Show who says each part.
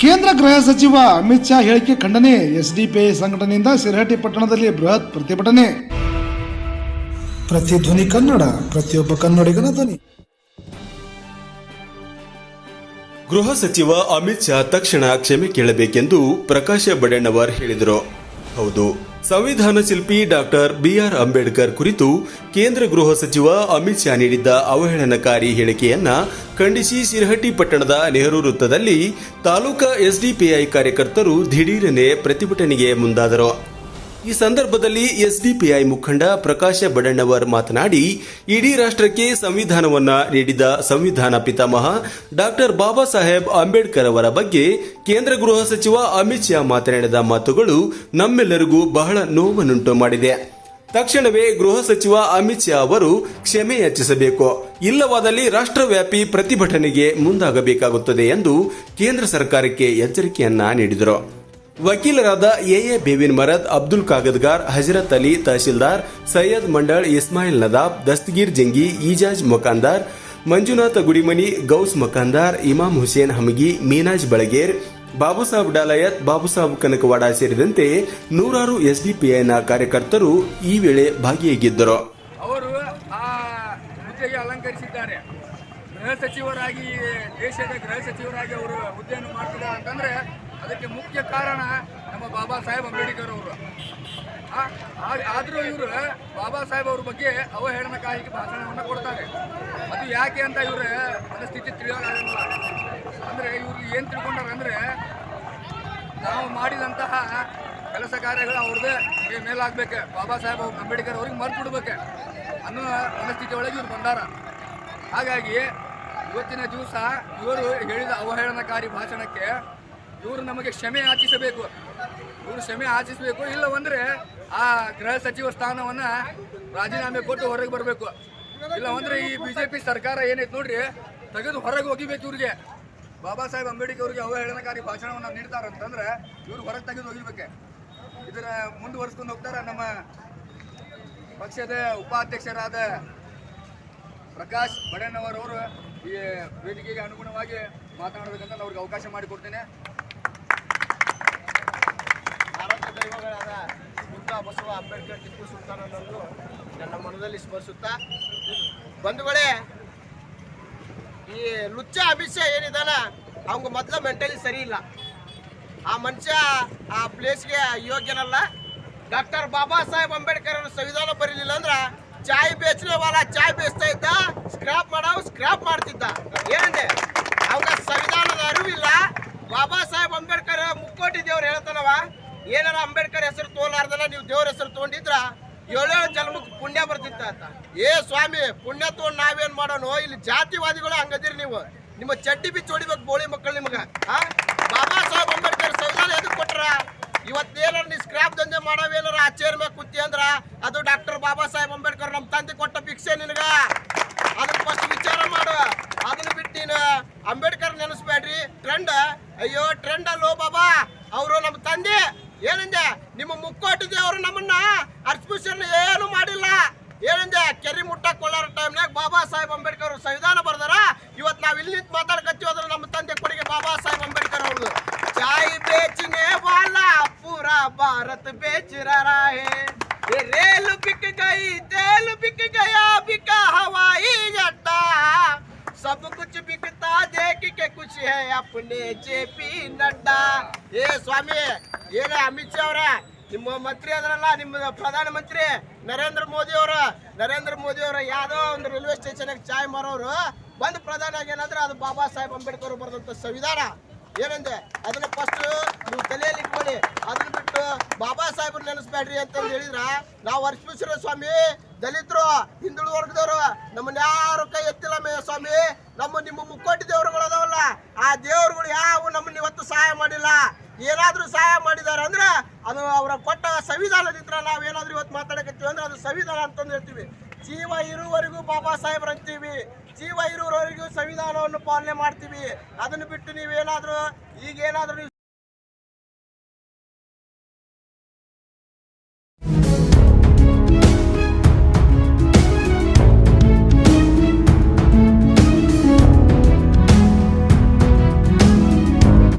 Speaker 1: ಕೇಂದ್ರ ಗೃಹ ಸಚಿವ ಅಮಿತ್ ಶಾ ಹೇಳಿಕೆ ಖಂಡನೆ, ಎಸ್ಡಿಪಿಐ ಸಂಘಟನೆಯಿಂದ ಸಿರಹಟ್ಟಿ ಪಟ್ಟಣದಲ್ಲಿ ಬೃಹತ್ ಪ್ರತಿಭಟನೆ. ಪ್ರತಿಧ್ವನಿ ಕನ್ನಡ, ಪ್ರತಿಯೊಬ್ಬ ಕನ್ನಡಿಗನ ಧ್ವನಿ.
Speaker 2: ಗೃಹ ಸಚಿವ ಅಮಿತ್ ಶಾ ತಕ್ಷಣ ಕ್ಷಮೆ ಕೇಳಬೇಕೆಂದು ಪ್ರಕಾಶ ಬಡೆಣ್ಣವರ್ ಹೇಳಿದರು. ಹೌದು. ಸಂವಿಧಾನ ಶಿಲ್ಪಿ ಡಾಕ್ಟರ್ ಬಿಆರ್ ಅಂಬೇಡ್ಕರ್ ಕುರಿತು ಕೇಂದ್ರ ಗೃಹ ಸಚಿವ ಅಮಿತ್ ಶಾ ನೀಡಿದ್ದ ಅವಹೇಳನಕಾರಿ ಹೇಳಿಕೆಯನ್ನ ಖಂಡಿಸಿ ಸಿರಹಟ್ಟಿ ಪಟ್ಟಣದ ನೆಹರು ವೃತ್ತದಲ್ಲಿ ತಾಲೂಕಾ ಎಸ್ಡಿಪಿಐ ಕಾರ್ಯಕರ್ತರು ದಿಢೀರನೆ ಪ್ರತಿಭಟನೆಗೆ ಮುಂದಾದರು. ಈ ಸಂದರ್ಭದಲ್ಲಿ ಎಸ್ಡಿಪಿಐ ಮುಖಂಡ ಪ್ರಕಾಶ ಬಡಣ್ಣವರ್ ಮಾತನಾಡಿ, ಇಡೀ ರಾಷ್ಟ್ರಕ್ಕೆ ಸಂವಿಧಾನವನ್ನ ನೀಡಿದ ಸಂವಿಧಾನ ಪಿತಾಮಹ ಡಾಕ್ಟರ್ ಬಾಬಾ ಸಾಹೇಬ್ ಅಂಬೇಡ್ಕರ್ ಅವರ ಬಗ್ಗೆ ಕೇಂದ್ರ ಗೃಹ ಸಚಿವ ಅಮಿತ್ ಶಾ ಮಾತನಾಡಿದ ಮಾತುಗಳು ನಮ್ಮೆಲ್ಲರಿಗೂ ಬಹಳ ನೋವನ್ನುಂಟು ಮಾಡಿದೆ. ತಕ್ಷಣವೇ ಗೃಹ ಸಚಿವ ಅಮಿತ್ ಶಾ ಅವರು ಕ್ಷಮೆ ಯಾಚಿಸಬೇಕು. ಇಲ್ಲವಾದಲ್ಲಿ ರಾಷ್ಟ್ರವ್ಯಾಪಿ ಪ್ರತಿಭಟನೆಗೆ ಮುಂದಾಗಬೇಕಾಗುತ್ತದೆ ಎಂದು ಕೇಂದ್ರ ಸರ್ಕಾರಕ್ಕೆ ಎಚ್ಚರಿಕೆಯನ್ನ ನೀಡಿದರು. ವಕೀಲರಾದ ಎಎ ಬೇವಿನ್ ಮರದ್, ಅಬ್ದುಲ್ ಕಾಗದ್ಗಾರ್, ಹಜರತ್ ಅಲಿ ತಹಶೀಲ್ದಾರ್ ಸೈಯದ್ ಮಂಡಳ್ ಇಸ್ಮಾಯಿಲ್ ನದಾಬ್, ದಸ್ತಗೀರ್ ಜಂಗಿ ಈಜಾಜ್ ಮೊಕಾಂದಾರ್, ಮಂಜುನಾಥ ಗುಡಿಮನಿ, ಗೌಸ್ ಮಕಾಂದಾರ್, ಇಮಾಮ್ ಹುಸೇನ್ ಹಮಗಿ, ಮೀನಾಜ್ ಬಳಗೇರ್, ಬಾಬುಸಾಬ್ ಡಾಲಯತ್, ಬಾಬುಸಾಬ್ ಕನಕವಾಡ ಸೇರಿದಂತೆ ನೂರಾರು ಎಸ್ಡಿಪಿಐನ ಕಾರ್ಯಕರ್ತರು ಈ ವೇಳೆ ಭಾಗಿಯಾಗಿದ್ದರು.
Speaker 3: ಅವರು ಅಲಂಕರಿಸಿದ್ದಾರೆ. ಗೃಹ ಸಚಿವರಾಗಿ, ದೇಶದ ಗೃಹ ಸಚಿವರಾಗಿ ಅವರು ಹುದ್ದೆಯನ್ನು ಮಾಡ್ತಿದ್ದಾರೆ ಅಂತಂದ್ರೆ ಅದಕ್ಕೆ ಮುಖ್ಯ ಕಾರಣ ನಮ್ಮ ಬಾಬಾ ಸಾಹೇಬ್ ಅಂಬೇಡ್ಕರ್ ಅವರು. ಆದರೂ ಇವರು ಬಾಬಾ ಸಾಹೇಬ್ ಅವ್ರ ಬಗ್ಗೆ ಅವಹೇಳನಕಾರಿ ಭಾಷಣವನ್ನು ಕೊಡ್ತಾರೆ. ಅದು ಯಾಕೆ ಅಂತ ಇವ್ರ ಮನಸ್ಥಿತಿ ತಿಳಿಯೋಕ್ಕಾಗಲ್ಲ ಅಂದ್ರೆ ಇವ್ರು ಏನು ತಿಳ್ಕೊಂಡಾರೆ ಅಂದರೆ ನಾವು ಮಾಡಿದಂತಹ ಕೆಲಸ ಕಾರ್ಯಗಳು ಅವ್ರದ್ದೇ ಮೇಲಾಗಬೇಕು. ಬಾಬಾ ಸಾಹೇಬ್ ಅಂಬೇಡ್ಕರ್ ಅವ್ರಿಗೆ ಮರ್ತು ಬಿಡ್ಬೇಕು ಅನ್ನೋ ಮನಸ್ಥಿತಿ ಒಳಗೆ ಇವ್ರು ಬಂದಾರ. ಹಾಗಾಗಿ ಇವತ್ತಿನ ದಿವಸ ಇವರು ಹೇಳಿದ ಅವಹೇಳನಕಾರಿ ಭಾಷಣಕ್ಕೆ ಇವರು ನಮಗೆ ಕ್ಷಮೆ ಆಚಿಸಬೇಕು. ಇವರು ಕ್ಷಮೆ ಯಾಚಿಸಬೇಕು ಇಲ್ಲವಂದ್ರೆ ಆ ಗೃಹ ಸಚಿವ ಸ್ಥಾನವನ್ನ ರಾಜೀನಾಮೆ ಕೊಟ್ಟು ಹೊರಗೆ ಬರಬೇಕು. ಇಲ್ಲವಂದ್ರೆ ಈ ಬಿಜೆಪಿ ಸರ್ಕಾರ ಏನೈತೆ ನೋಡ್ರಿ, ತೆಗೆದು ಹೊರಗೆ ಹೋಗಿಬೇಕು ಇವ್ರಿಗೆ. ಬಾಬಾ ಸಾಹೇಬ್ ಅಂಬೇಡ್ಕರ್ ಅವರಿಗೆ ಅವಹೇಳನಕಾರಿ ಭಾಷಣವನ್ನು ನೀಡ್ತಾರಂತಂದ್ರೆ ಇವ್ರು ಹೊರಗೆ ತೆಗೆದು ಹೋಗಿರ್ಬೇಕೆ. ಇದರ ಮುಂದುವರಿಸ್ಕೊಂಡು ಹೋಗ್ತಾರೆ ನಮ್ಮ ಪಕ್ಷದ ಉಪಾಧ್ಯಕ್ಷರಾದ ಪ್ರಕಾಶ್ ಬಡೇನವರವರು ಈ ವೇದಿಕೆಗೆ ಅನುಗುಣವಾಗಿ ಮಾತನಾಡಬೇಕಂತ ಅವ್ರಿಗೆ ಅವಕಾಶ ಮಾಡಿಕೊಡ್ತೇನೆ
Speaker 4: ಭಾರತ ದೈವಗಳಾದ ಬುದ್ಧ, ಬಸವ, ಅಂಬೇಡ್ಕರ್, ಟಿಪ್ಪು ಅನ್ನೋದು ನನ್ನ ಮನದಲ್ಲಿ ಸ್ಮರಿಸುತ್ತಾ ಬಂಧುಗಳೇ, ಈ ಲುಚ್ಚ ಅಭಿಷ ಏನಿದಾನ ಅವ್ಗೆ ಮೊದಲ ಮೆಂಟಲಿ ಸರಿ ಇಲ್ಲ. ಆ ಮನುಷ್ಯ ಆ ಪ್ಲೇಸ್ಗೆ ಯೋಗ್ಯನಲ್ಲ. ಡಾಕ್ಟರ್ ಬಾಬಾ ಸಾಹೇಬ್ ಅಂಬೇಡ್ಕರ್ ಅವರು ಸಂವಿಧಾನ ಬರೀಲಿಲ್ಲ ಅಂದ್ರೆ ಚಾಯ್ ಬೇಚನೆ ವಾಲ, ಚಾಯ್ ಬೇಯಿಸ್ತಾ ಇದ್ದ ಸ್ಕ್ರಾಪ್ ಮಾಡವ್ ಸ್ಕ್ರಾಪ್ ಮಾಡ್ತಿದ್ದ. ಏನಂದೆ? ಅವಾಗ ಸಂವಿಧಾನದ ಅರಿವಿಲ್ಲ. ಬಾಬಾ ಸಾಹೇಬ್ ಅಂಬೇಡ್ಕರ್ ಮುಕ್ಕೋಟಿ ದೇವ್ರು ಹೇಳ್ತಾನವ ಏನಾರ ಅಂಬೇಡ್ಕರ್ ಹೆಸರು ತೋಲಾರ್ದಲ್ಲ, ನೀವು ದೇವ್ರ ಹೆಸರು ತೊಗೊಂಡಿದ್ರ ಏಳೇಳು ಜನ್ಮಕ್ಕೆ ಪುಣ್ಯ ಬರ್ತಿತ್ತ ಏ ಸ್ವಾಮಿ, ಪುಣ್ಯ ತೊಗೊಂಡು ನಾವೇನ್ ಮಾಡೋಣ? ಇಲ್ಲಿ ಜಾತಿವಾದಿಗಳು ಹಂಗದಿರಿ ನೀವು. ನಿಮ್ಮ ಚಡ್ಡಿ ಬಿಚ್ಚಿ ಹೊಡಿಬೇಕು ಬೋಳಿ ಮಕ್ಕಳು ನಿಮ್ಗ. ಆ? ಬಾಬಾ ಸಾಹೇಬ್ ಅಂಬೇಡ್ಕರ್ ಸಂವಿಧಾನ ಎದಕ್ ಕೊಟ್ರ? ಇವತ್ತೇನಾರ ನೀ ಸ್ಕ್ರಾಪ್ ದಂಧೆ ಮಾಡೋವೇನಾರ ಆ ಚೇರ್ ಮೇಲೆ ಕೂತಿ ಅಂದ್ರ ಅದು ಡಾಕ್ಟರ್ ಬಾಬಾ ಸಾಹೇಬ್ ಅಂಬೇಡ್ಕರ್ ನಮ್ಮ ತಂದೆ ಕೊಟ್ಟ ಭಿಕ್ಷೆ ನಿನ್ಗ. ಅದನ್ನ ಫಸ್ಟ್ ವಿಚಾರ ಮಾಡು. ಅದನ್ನ ಬಿಟ್ಟು ನೀನು ಅಂಬೇಡ್ಕರ್ ನೆನೆಸ್ಬೇಡ್ರಿ. ಟ್ರೆಂಡ್ ಅಯ್ಯೋ ಟ್ರೆಂಡ್ ಅಲ್ಲೋ ಬಾಬಾ. ಅವರು ನಮ್ಮ ತಂದೆ. ಏನಂದೆ ನಿಮ್ಮ ಮುಕ್ಕೋಟಿದೆ ಅವರು ನಮ್ಮನ್ನ ಅರ್ಸ್ಪಿಷನ್ ಏನು ಮಾಡಿಲ್ಲ ಏನಂದೆ ಕೆರಿ ಮುಟ್ಟ ಕೊಳ್ಳಾರ ಟೈಮ್ನಾಗ ಬಾಬಾ ಸಾಹೇಬ್ ಅಂಬೇಡ್ಕರ್ ಅವ್ರು ಸಂವಿಧಾನ ಬರ್ದಾರ ಇವತ್ತು ನಾವು ಇಲ್ಲಿ ನಿಂತು ಮಾತಾಡ್ಕತ್ತೀವಿ ಅಂದ್ರೆ ನಮ್ಮ ತಂದೆ ಕೊಡುಗೆ ಬಾಬಾ ಸಾಹೇಬ್ ಅಂಬೇಡ್ಕರ್ ಅವ್ರದ್ದು ಚಾಯ್ ಬೇಚನೆ ವಾಲಾ ಪೂರಾ ಭಾರತ್ ಬೇಚ रहा है ये रेल बिक गई तेल बिक गया बिका हवाई अड्डा सब कुछ बिकता देख के कुछ है अपने जेपी ನಡ್ಡಾ ಏ ಸ್ವಾಮಿ ಏನ ಅಮಿತ್ ಶಾ ಅವರ? ನಿಮ್ಮ ಮಂತ್ರಿ ಅದರಲ್ಲ ನಿಮ್ಮ ಪ್ರಧಾನ ಮಂತ್ರಿ ನರೇಂದ್ರ ಮೋದಿ ಅವರ. ನರೇಂದ್ರ ಮೋದಿ ಅವರ ಯಾವ್ದೋ ಒಂದು ರೈಲ್ವೆ ಸ್ಟೇಷನ್ ಚಾಯ್ ಮಾರೋರು. ಬಂದು ಪ್ರಧಾನ ಏನಂದ್ರೆ ಅದು ಬಾಬಾ ಸಾಹೇಬ್ ಅಂಬೇಡ್ಕರ್ ಬರೆದಂತ ಸಂವಿಧಾನ. ಏನಂದೆ? ಅದನ್ನ ಫಸ್ಟ್ ನೀವು ತಲೆಯಲ್ಲಿ ಇಟ್ಕೊಳ್ಳಿ. ಅದನ್ನ ಬಿಟ್ಟು ಬಾಬಾ ಸಾಹೇಬ್ರು ನೆನೆಸ್ಬೇಡ್ರಿ ಅಂತಂದು ಹೇಳಿದ್ರ, ನಾವು ಅರ್ಪಿಸಿರೋ ಸ್ವಾಮಿ, ದಲಿತರು, ಹಿಂದುಳಿದ ವರ್ಗದವರು, ನಮ್ಮನ್ನ ಯಾರು ಕೈ ಎತ್ತಿಲ್ಲ ಮೇ ಸ್ವಾಮಿ. ನಮ್ಮ ನಿಮ್ಮ ಮುಕ್ಕೋಟಿ ದೇವರುಗಳು ಅದಾವಲ್ಲ, ಆ ದೇವರುಗಳು ಯಾವ ನಮ್ಮನ್ನ ಇವತ್ತು ಸಹಾಯ ಮಾಡಿಲ್ಲ. ಏನಾದ್ರೂ ಸಹಾಯ ಮಾಡಿದ್ದಾರೆ ಅಂದ್ರೆ ಅದು ಅವರ ಕೊಟ್ಟ ಸಂವಿಧಾನದಿಂದ ನಾವೇನಾದ್ರೂ ಇವತ್ತು ಮಾತಾಡಕತ್ತೀವಿ ಅಂದ್ರೆ ಅದು ಸಂವಿಧಾನ ಅಂತಂದು ಹೇಳ್ತೀವಿ. ಜೀವ ಇರುವವರೆಗೂ ಬಾಬಾ ಸಾಹೇಬ್ರು ಅಂತೀವಿ. ಜೀವ ಇರುವವರೆಗೂ ಸಂವಿಧಾನವನ್ನು ಪಾಲನೆ ಮಾಡ್ತೀವಿ. ಅದನ್ನು ಬಿಟ್ಟು ನೀವೇನಾದ್ರೂ ಈಗೇನಾದ್ರೂ